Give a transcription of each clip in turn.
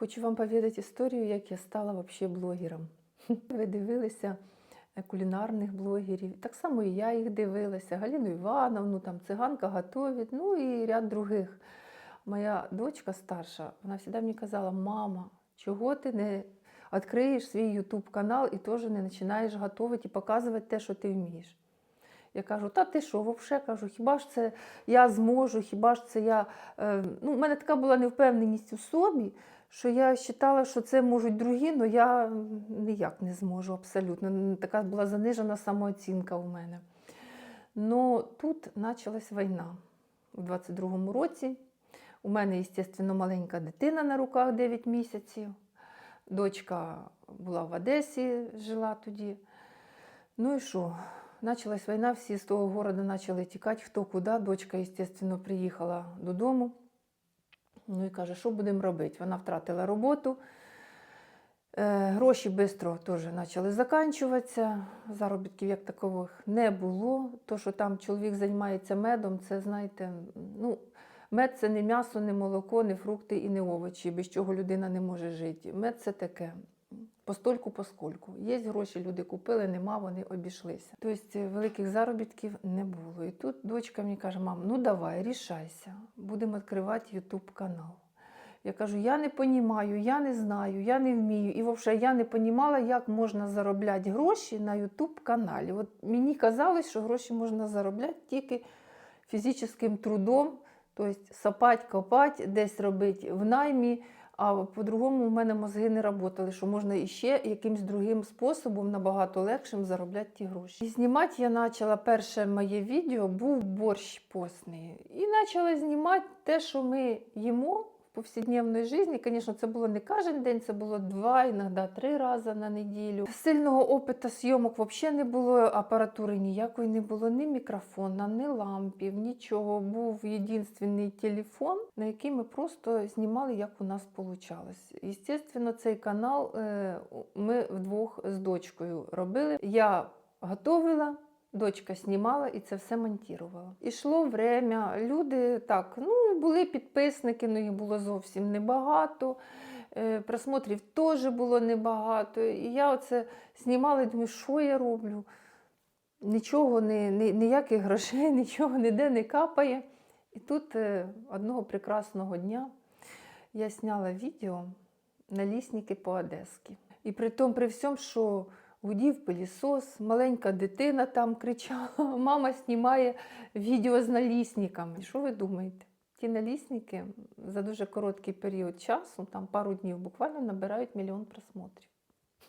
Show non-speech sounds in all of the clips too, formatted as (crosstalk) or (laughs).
Хочу вам повідати історію, як я стала вообще блогером. (laughs) Ви дивилися е, кулінарних блогерів. Так само і я їх дивилася. Галину Івановну, там циганка готовить, ну і ряд других. Моя дочка старша, вона завжди мені казала: мама, чого ти не відкриєш свій YouTube канал і теж не починаєш готувати і показувати те, що ти вмієш. Я кажу, та ти що, вовше кажу, хіба ж це я зможу, хіба ж це я. Е, ну, У мене така була невпевненість у собі, що я вважала, що це можуть другі, але я ніяк не зможу абсолютно. Така була занижена самооцінка у мене. Ну тут почалась війна у 22-му році. У мене, звісно, маленька дитина на руках 9 місяців. Дочка була в Одесі, жила тоді. Ну і що? Началась війна, всі з того города почали тікати, хто куди. Дочка, звісно, приїхала додому. Ну і каже, що будемо робити? Вона втратила роботу. Е, гроші швидко теж почали закінчуватися. Заробітків як такових не було. То, що там чоловік займається медом, це, знаєте, ну, мед це не м'ясо, не молоко, не фрукти і не овочі, без чого людина не може жити. Мед це таке. Постольку поскольку. Є гроші, люди купили, нема, вони обійшлися. Тобто великих заробітків не було. І тут дочка мені каже: мам, ну давай, рішайся, будемо відкривати YouTube канал. Я кажу, я не розумію, я не знаю, я не вмію. І взагалі я не розуміла, як можна заробляти гроші на YouTube каналі. От мені казалось, що гроші можна заробляти тільки фізичним трудом, тобто сапать, копати, десь робити в наймі. А по-другому в мене мозги не працювали, що можна іще якимсь другим способом набагато легшим заробляти ті гроші. І знімати я почала перше моє відео, був борщ постний. І почала знімати те, що ми їмо повсякденній житті. Звісно, це було не кожен день, це було два, іноді три рази на неділю. Сильного опиту зйомок взагалі не було, апаратури ніякої не було, ні мікрофона, ні лампів, нічого. Був єдиний телефон, на який ми просто знімали, як у нас вийшло. Звісно, цей канал е, ми вдвох з дочкою робили. Я готовила. Дочка знімала і це все монтувала. Ішло время, люди так, ну, були підписники, але їх було зовсім небагато. Е, Просмотрів теж було небагато. І я оце знімала думаю, що я роблю? Нічого, не, не, ніяких грошей, (laughs) нічого ніде не капає. І тут е, одного прекрасного дня я зняла відео на лісники по Одеськи. І при тому, при всьому, що гудів пилісос, маленька дитина там кричала, (laughs) мама знімає відео з налісниками. Що ви думаєте? Ті налісники за дуже короткий період часу, там пару днів, буквально набирають мільйон просмотрів.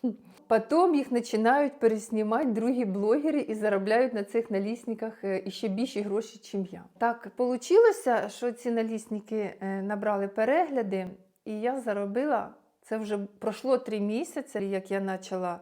(laughs) Потім їх починають переснімати другі блогери і заробляють на цих налісниках е, іще більші гроші, ніж я. Так вийшло, що ці налісники е, набрали перегляди, і я заробила. Це вже пройшло три місяці, як я почала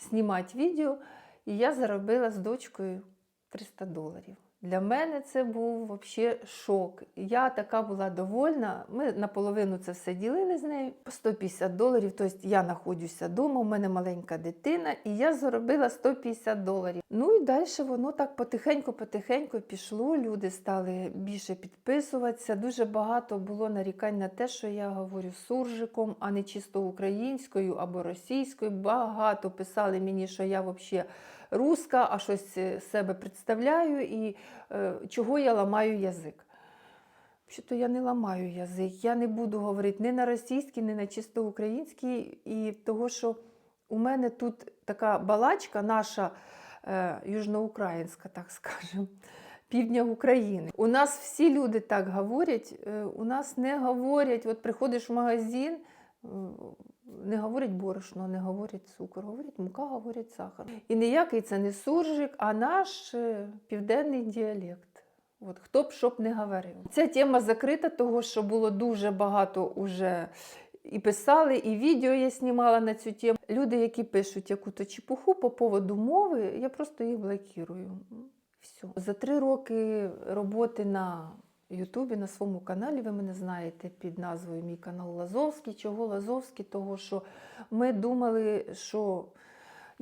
знімати відео, і я заробила з дочкою 300 доларів. Для мене це був взагалі шок. Я така була довольна. Ми наполовину це все ділили з нею. По 150 доларів. Тобто я знаходжуся вдома, у мене маленька дитина, і я заробила 150 доларів. Ну і далі воно так потихеньку-потихеньку пішло. Люди стали більше підписуватися. Дуже багато було нарікань на те, що я говорю суржиком, а не чисто українською або російською. Багато писали мені, що я взагалі руска, а щось себе представляю і е, чого я ламаю язик. Що-то я не ламаю язик, я не буду говорити ні на російській, ні на чисто українській, і того, що у мене тут така балачка, наша е, южноукраїнська, так скажемо, півдня України. У нас всі люди так говорять, е, у нас не говорять, от приходиш в магазин. Не говорять борошно, не говорять цукор, говорять мука, говорять сахар. І ніякий це не суржик, а наш е, південний діалект. От, хто б що б не говорив. Ця тема закрита, того що було дуже багато уже і писали, і відео я знімала на цю тему. Люди, які пишуть яку-то чепуху по поводу мови, я просто їх блокірую. Все. За три роки роботи на Ютубі, на своєму каналі, ви мене знаєте під назвою Мій канал Лазовський. Чого Лазовський? Того, що ми думали, що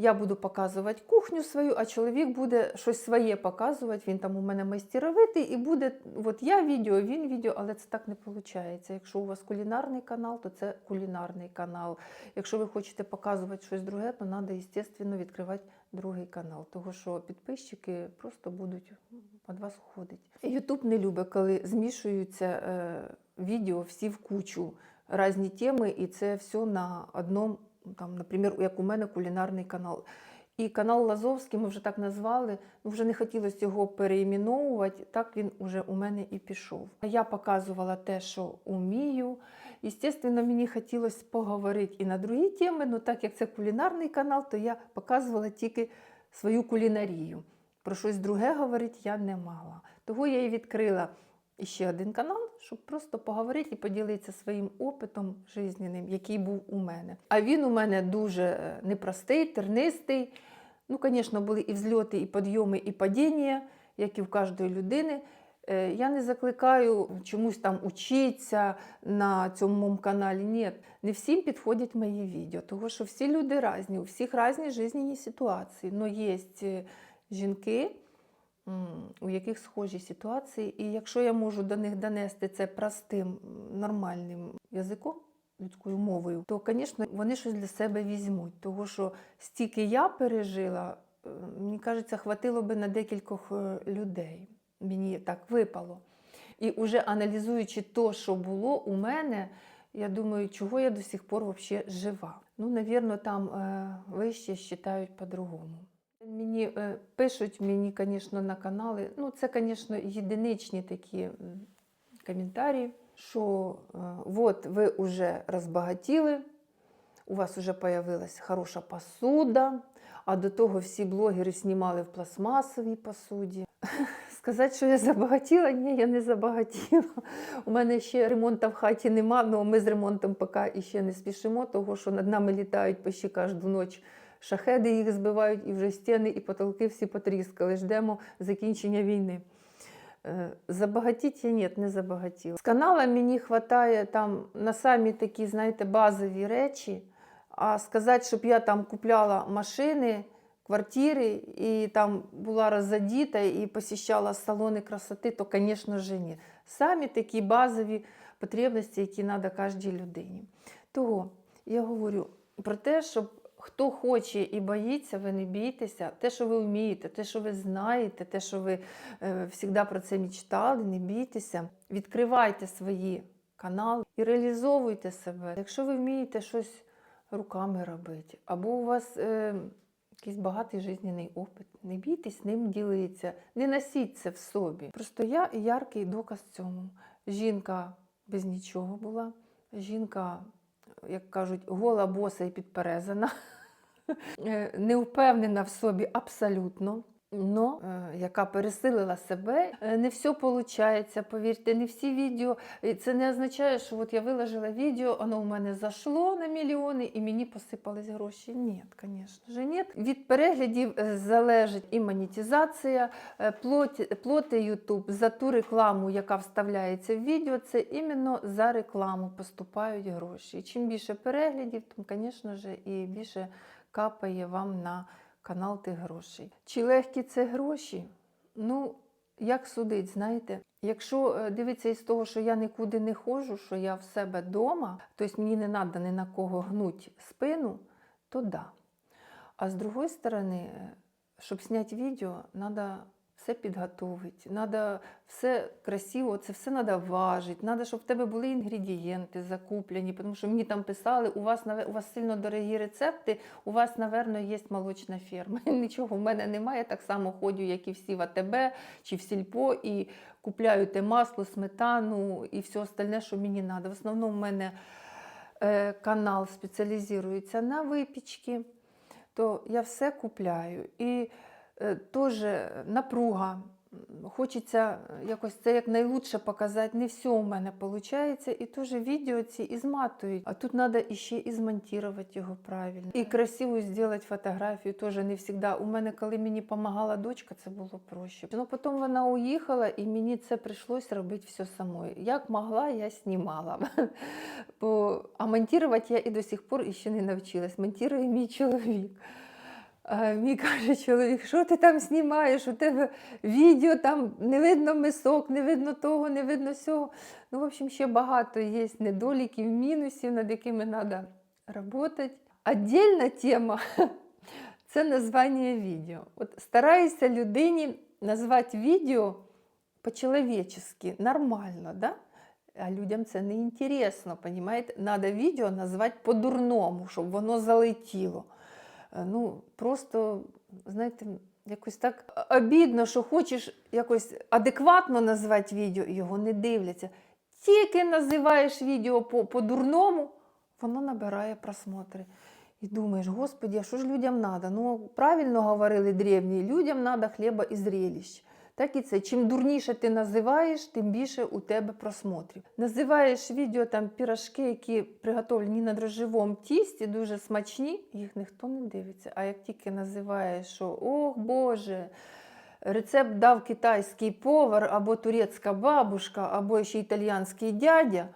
Я буду показувати кухню свою, а чоловік буде щось своє показувати. Він там у мене майстеровитий і буде. От я відео, він відео, але це так не виходить. Якщо у вас кулінарний канал, то це кулінарний канал. Якщо ви хочете показувати щось друге, то треба, звісно, відкривати другий канал, тому що підписчики просто будуть від вас уходити. Ютуб не любить, коли змішуються е, відео всі в кучу, різні теми, і це все на одному, там, наприклад, як у мене кулінарний канал. І канал Лазовський ми вже так назвали. Ну, вже не хотілося його переіменовувати, так він уже у мене і пішов. Я показувала те, що вмію. Естественно, мені хотілося поговорити і на другі теми, але так як це кулінарний канал, то я показувала тільки свою кулінарію. Про щось друге говорити я не могла. Того я і відкрила ще один канал, щоб просто поговорити і поділитися своїм опитом жизненним, який був у мене. А він у мене дуже е, непростий, тернистий. Ну, звісно, були і взльоти, і підйоми, і падіння, як і в кожної людини. Е, Я не закликаю чомусь там учитися на цьому каналі. Ні, не всім підходять мої відео, тому що всі люди різні, у всіх різні жизненні ситуації. Но є е, жінки, у яких схожі ситуації, і якщо я можу до них донести це простим, нормальним язиком, людською мовою, то, звісно, вони щось для себе візьмуть. Тому що стільки я пережила, е, мені кажеться, хватило би на декількох людей. Мені так випало. І вже аналізуючи те, що було у мене, я думаю, чого я до сих пор вообще жива. Ну, навірно, там е, вище вважають по-другому. Мені е, пишуть мені, звісно, на канали. Ну, це, звісно, єдиничні такі коментарі, що е, от ви вже розбагатіли, у вас вже появилась хороша посуда, а до того всі блогери знімали в пластмасовій посуді. (laughs) Сказати, що я забагатіла, ні, я не забагатіла. У мене ще ремонту в хаті нема, але ми з ремонтом поки ще не спішимо, тому що над нами літають почти кожну ніч шахеди, їх збивають, і вже стіни, і потолки всі потріскали. Ждемо закінчення війни. Е, Забагатіть я ні, не забагатіла. З канала мені вистачає там на самі такі, знаєте, базові речі. А сказати, щоб я там купляла машини, квартири і там була розодіта і посіщала салони красоти, то, звісно ж, ні. Самі такі базові потребності, які треба кожній людині. Того я говорю про те, щоб хто хоче і боїться, ви не бійтеся. Те, що ви вмієте, те, що ви знаєте, те, що ви е, завжди про це мечтали, не бійтеся. Відкривайте свої канали і реалізовуйте себе. Якщо ви вмієте щось руками робити, або у вас е, якийсь багатий жизненний опит, не бійтесь ним ділитися, не носіть це в собі. Просто я яркий доказ цьому. Жінка без нічого була, жінка, як кажуть, гола боса і підперезана, (laughs) Е, не впевнена в собі абсолютно. Но е, яка пересилила себе, Е, не все виходить, повірте, не всі відео. Це не означає, що от я виложила відео, воно у мене зайшло на мільйони і мені посипались гроші. Ні, звісно ж, ні. Від переглядів е, залежить і монетизація, плоти YouTube за ту рекламу, яка вставляється в відео, це іменно за рекламу поступають гроші. І чим більше переглядів, тим, звісно ж, і більше капає вам на канал тих грошей. Чи легкі це гроші? Ну, як судить, знаєте? Якщо е, дивитися із того, що я нікуди не ходжу, що я в себе вдома, тобто мені не треба ні на кого гнуть спину, то да. А з другої сторони, е, щоб зняти відео, треба все підготовити, треба все красиво, це все треба важити, треба, щоб в тебе були інгредієнти закуплені, тому що мені там писали, у вас, у вас сильно дорогі рецепти, у вас, напевно, є молочна ферма. (laughs) Нічого в мене немає, так само ходжу, як і всі в АТБ чи в Сільпо, і купляю те масло, сметану і все остальне, що мені треба. В основному в мене е, канал спеціалізується на випічці, то я все купляю. І теж напруга. Хочеться якось це як найлучше показати. Не все у мене виходить. І теж відео ці зматують. А тут треба іще і змонтувати його правильно. І красиво зробити фотографію теж не завжди. У мене, коли мені допомагала дочка, це було проще. Ну потім вона уїхала, і мені це прийшлось робити все самою. Як могла, я знімала. (laughs) А монтувати я і до сих пор ще не навчилась. Монтує мій чоловік. Мій каже чоловік, що ти там знімаєш? У тебе відео, там не видно мисок, не видно того, не видно сього. Ну, в общем, ще багато є недоліків, мінусів, над якими треба працювати. Отдельна тема це названня відео. От стараюся людині назвати відео по-человечески, нормально, да? а людям це не інтересно, понімаєте? Надо відео назвати по-дурному, щоб воно залетіло. Е, Ну, просто, знаєте, якось так обідно, що хочеш якось адекватно назвати відео, його не дивляться. Тільки називаєш відео по- по-дурному, воно набирає просмотри. І думаєш, Господи, а що ж людям треба? Ну, правильно говорили древні, людям треба хліба і зрелищ. Так і це. Чим дурніше ти називаєш, тим більше у тебе просмотрів. Називаєш відео там пірашки, які приготовлені на дрожжевому тісті, дуже смачні, їх ніхто не дивиться. А як тільки називаєш, що ох Боже, рецепт дав китайський повар, або турецька бабушка, або ще італіянський дядя,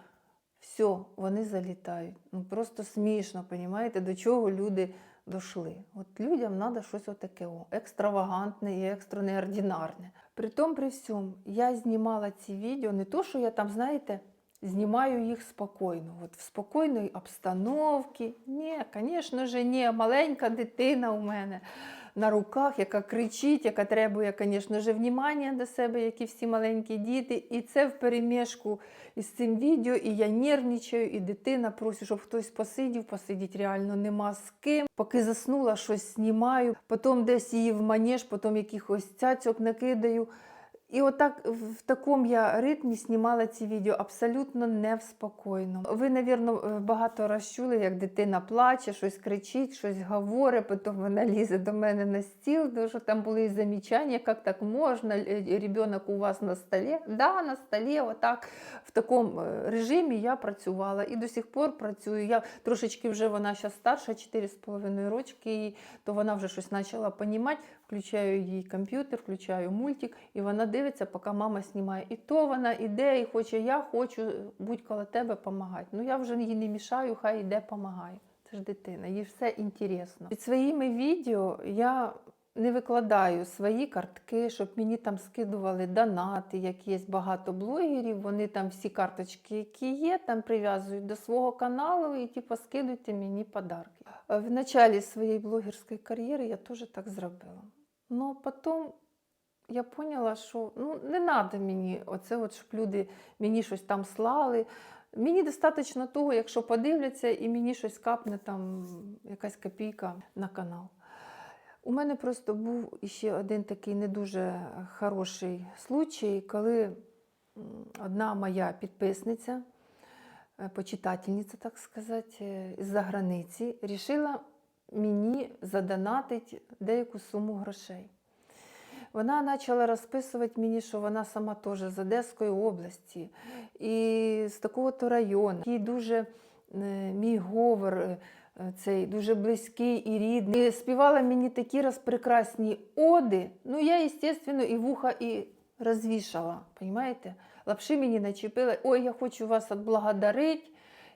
все, вони залітають. Ну просто смішно, понімаєте, до чого люди дошли. От людям треба щось отаке екстравагантне і екстра При тому, при всьому, я знімала ці відео, не то, що я там, знаєте, знімаю їх спокійно, от в спокійній обстановці. Ні, звісно ж, ні, маленька дитина у мене на руках, яка кричить, яка требує, звісно ж, внимання до себе, як і всі маленькі діти. І це в перемішку із цим відео, і я нервничаю, і дитина просить, щоб хтось посидів, посидіти реально нема з ким. Поки заснула, щось знімаю, потім десь її в манеж, потім якихось цяцьок накидаю. І отак в такому я ритмі знімала ці відео абсолютно невспокійно. Ви, навірно, багато раз чули, як дитина плаче, щось кричить, щось говорить, потім вона лізе до мене на стіл, тому що там були замічання, як так можна, Е, ребенок у вас на столі. Да, на столі, отак в такому е, режимі я працювала і до сих пор працюю. Я трошечки вже вона зараз старша, 4,5 рочки, то вона вже щось почала понімати. Включаю їй комп'ютер, включаю мультик, і вона дивиться, поки мама знімає. І то вона іде і хоче, я хочу бути коло тебе допомагати. Ну я вже їй не мішаю, хай іде допомагає. Це ж дитина, їй все інтересно. Під своїми відео я не викладаю свої картки, щоб мені там скидували донати, як є багато блогерів. Вони там всі карточки, які є, там прив'язують до свого каналу і типу, скидуйте мені подарки. Е, В началі своєї блогерської кар'єри я теж так зробила. Ну, потім я поняла, що ну, не треба мені оце, от, щоб люди мені щось там слали. Мені достатньо того, якщо подивляться, і мені щось капне там якась копійка на канал. У мене просто був ще один такий не дуже хороший случай, коли одна моя підписниця, е, почитательниця, так сказати, е, з-за границі, рішила мені задонатити деяку суму грошей. Вона почала розписувати мені, що вона сама теж з Одеської області і з такого-то району. Їй дуже е, мій говор е, цей дуже близький і рідний. І співала мені такі розпрекрасні оди. Ну, я, звісно, і вуха і розвішала. Лапши мені начепила, ой, я хочу вас відблагодарити.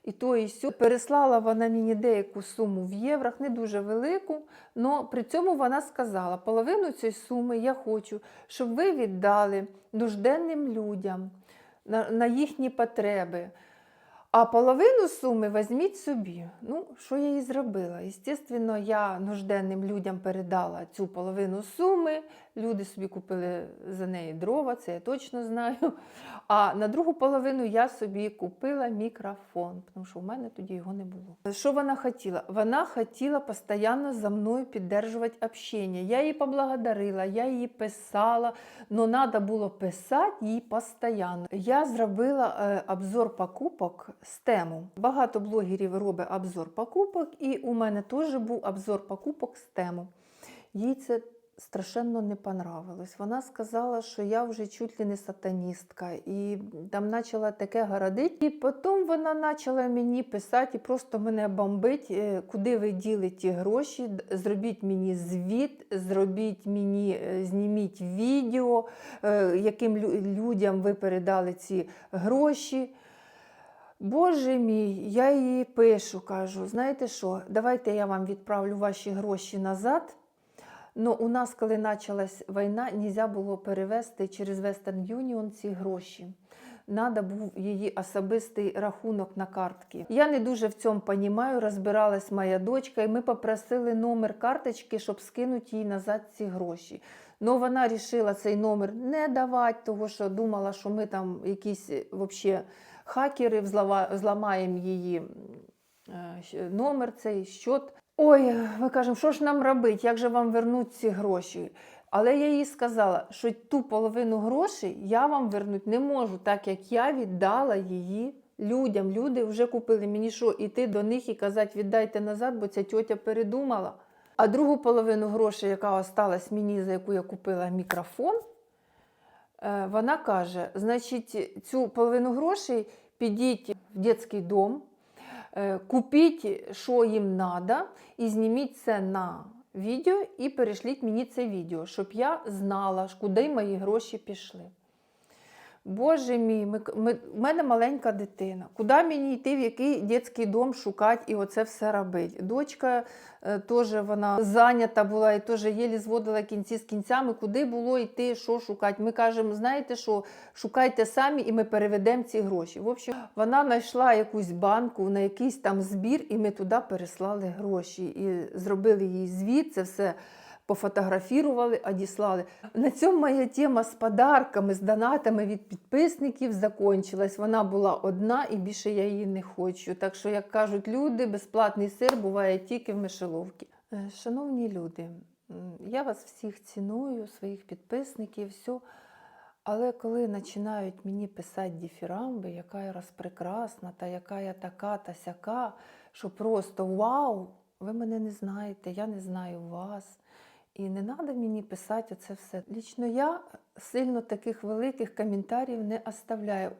І то, і сьо. Переслала вона мені деяку суму в єврах, не дуже велику, але при цьому вона сказала, половину цієї суми я хочу, щоб ви віддали нужденним людям на, на їхні потреби. А половину суми візьміть собі. Ну, що я і зробила? Звісно, я нужденним людям передала цю половину суми. Люди собі купили за неї дрова, це я точно знаю. А на другу половину я собі купила мікрофон, тому що в мене тоді його не було. Що вона хотіла? Вона хотіла постійно за мною підтримувати общення. Я її поблагодарила, я її писала, але треба було писати їй постійно. Я зробила е, обзор покупок з тему. Багато блогерів робить обзор покупок, і у мене теж був обзор покупок з тему. Їй це страшенно не понравилось. Вона сказала, що я вже чуть ли не сатаністка, і там почала таке городити. І потім вона почала мені писати і просто мене бомбить, е, куди ви діли ті гроші, зробіть мені звіт, зробіть мені, е, зніміть відео, е, яким людям ви передали ці гроші. Боже мій, я їй пишу, кажу, знаєте що, давайте я вам відправлю ваші гроші назад. Ну, у нас, коли почалась війна, нельзя було перевести через Western Union ці гроші. Надо був її особистий рахунок на картки. Я не дуже в цьому розумію, розбиралась моя дочка, і ми попросили номер карточки, щоб скинути їй назад ці гроші. Ну, вона вирішила цей номер не давати, тому що думала, що ми там якісь е, вообще хакери взлава- зламаємо її е, номер, цей щот. Ой, ми кажемо, що ж нам робити, як же вам вернуть ці гроші? Але я їй сказала, що ту половину грошей я вам вернути не можу, так як я віддала її людям. Люди вже купили мені що, іти до них і казати, віддайте назад, бо ця тьотя передумала. А другу половину грошей, яка осталась мені, за яку я купила мікрофон, е, вона каже: значить, цю половину грошей підіть в дитячий дом, купіть, що їм треба, і зніміть це на відео і перешліть мені це відео, щоб я знала, куди мої гроші пішли. Боже мій, ми, ми, в мене маленька дитина. Куди мені йти, в який дитячий дом шукати і оце все робити? Дочка е, теж вона зайнята була і теж єлі зводила кінці з кінцями, куди було йти, що шукати. Ми кажемо, знаєте що, шукайте самі і ми переведемо ці гроші. В общем, вона знайшла якусь банку на якийсь там збір, і ми туди переслали гроші. І зробили їй звіт, це все пофотографірували, одіслали. На цьому моя тема з подарками, з донатами від підписників закончилась. Вона була одна і більше я її не хочу. Так що, як кажуть люди, безплатний сир буває тільки в мишеловці. Е, Шановні люди, я вас всіх ціную, своїх підписників, все. Але коли починають мені писати діфірамби, яка я розпрекрасна, та яка я така та сяка, що просто вау, ви мене не знаєте, я не знаю вас. І не треба мені писати це все. Лічно я сильно таких великих коментарів не оставляю.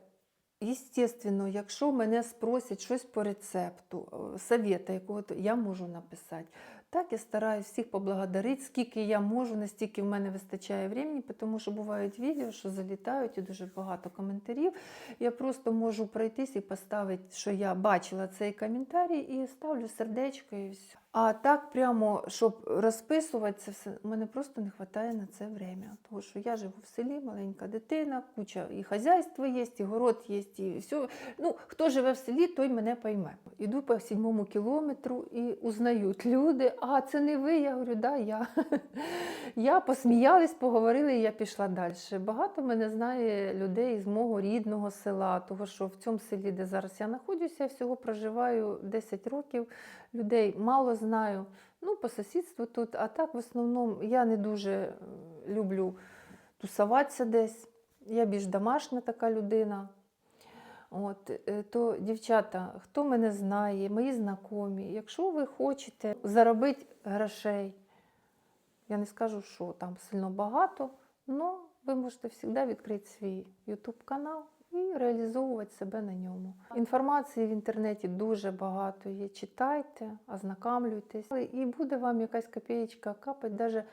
Єстественно, якщо мене спросять щось по рецепту, е, совета якого-то, я можу написати. Так я стараюсь всіх поблагодарити, скільки я можу, настільки в мене вистачає времени, тому що бувають відео, що залітають і дуже багато коментарів. Я просто можу пройтись і поставити, що я бачила цей коментарій, і ставлю сердечко і все. А так прямо, щоб розписувати це все, мене просто не вистачає на це время. Тому що я живу в селі, маленька дитина, куча і хазяйство є, і город є, і все. Ну, хто живе в селі, той мене пойме. Іду по сьомому кілометру і узнають люди, а це не ви. Я говорю, да, я. (laughs) Я посміялись, поговорили, і я пішла далі. Багато мене знає людей з мого рідного села, того що в цьому селі, де зараз я знаходжуся, я всього проживаю 10 років. Людей мало знаю. Ну, по сусідству тут. А так, в основному, я не дуже люблю тусуватися десь. Я більш домашня така людина. От, е, то, дівчата, хто мене знає, мої знайомі, якщо ви хочете заробити грошей, я не скажу, що там сильно багато, але ви можете завжди відкрити свій YouTube канал і реалізовувати себе на ньому. Інформації в інтернеті дуже багато є. Читайте, ознакомлюйтесь, і буде вам якась копієчка капати навіть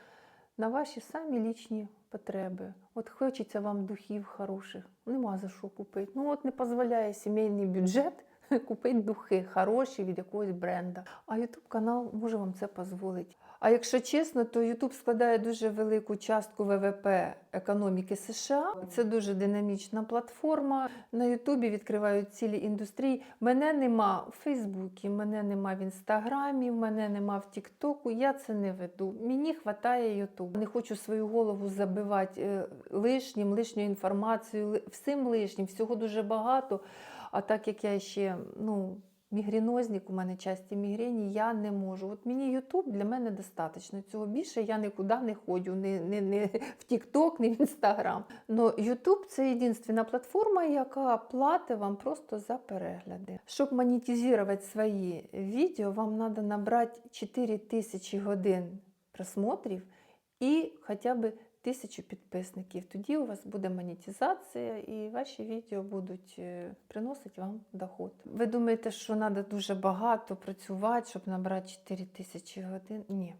на ваші самі лічні потреби. От хочеться вам духів хороших, нема за що купити. Ну от не дозволяє сімейний бюджет (laughs) купити духи хороші від якогось бренда. А YouTube канал може вам це дозволити. А якщо чесно, то YouTube складає дуже велику частку ВВП економіки США. Це дуже динамічна платформа. На Ютубі відкривають цілі індустрії. Мене нема в Фейсбуці, мене нема в Інстаграмі, мене нема в Тіктоку. Я це не веду. Мені вистачає Ютуб. Не хочу свою голову забивати е, лишнім, лишньою інформацією, всім лишнім, всього дуже багато. А так як я ще ну, мігренозник, у мене часті мігрені, я не можу. От мені Ютуб для мене достатньо. Цього більше я нікуди не ходжу, не, не, не в Тікток, не в Інстаграм. Но Ютуб це єдинственна платформа, яка платить вам просто за перегляди. Щоб монетизувати свої відео, вам треба набрати 4 тисячі годин просмотрів і хоча б тисячу підписників. Тоді у вас буде монетизація і ваші відео будуть е, приносити вам доход. Ви думаєте, що треба дуже багато працювати, щоб набрати 4 тисячі годин? Ні.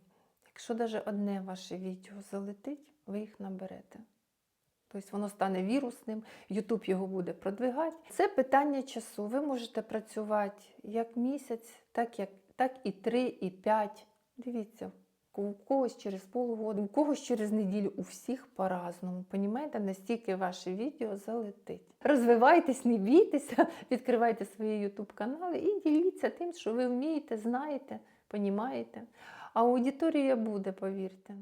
Якщо навіть одне ваше відео залетить, ви їх наберете. Тобто воно стане вірусним, YouTube його буде продвигати. Це питання часу. Ви можете працювати як місяць, так, як, так і 3, і 5. Дивіться, у когось через полгода, у когось через неділю, у всіх по-разному. Понімаєте, настільки ваше відео залетить. Розвивайтесь, не бійтеся, (laughs) відкривайте свої YouTube канали і діліться тим, що ви вмієте, знаєте, понімаєте. А аудиторія буде, повірте.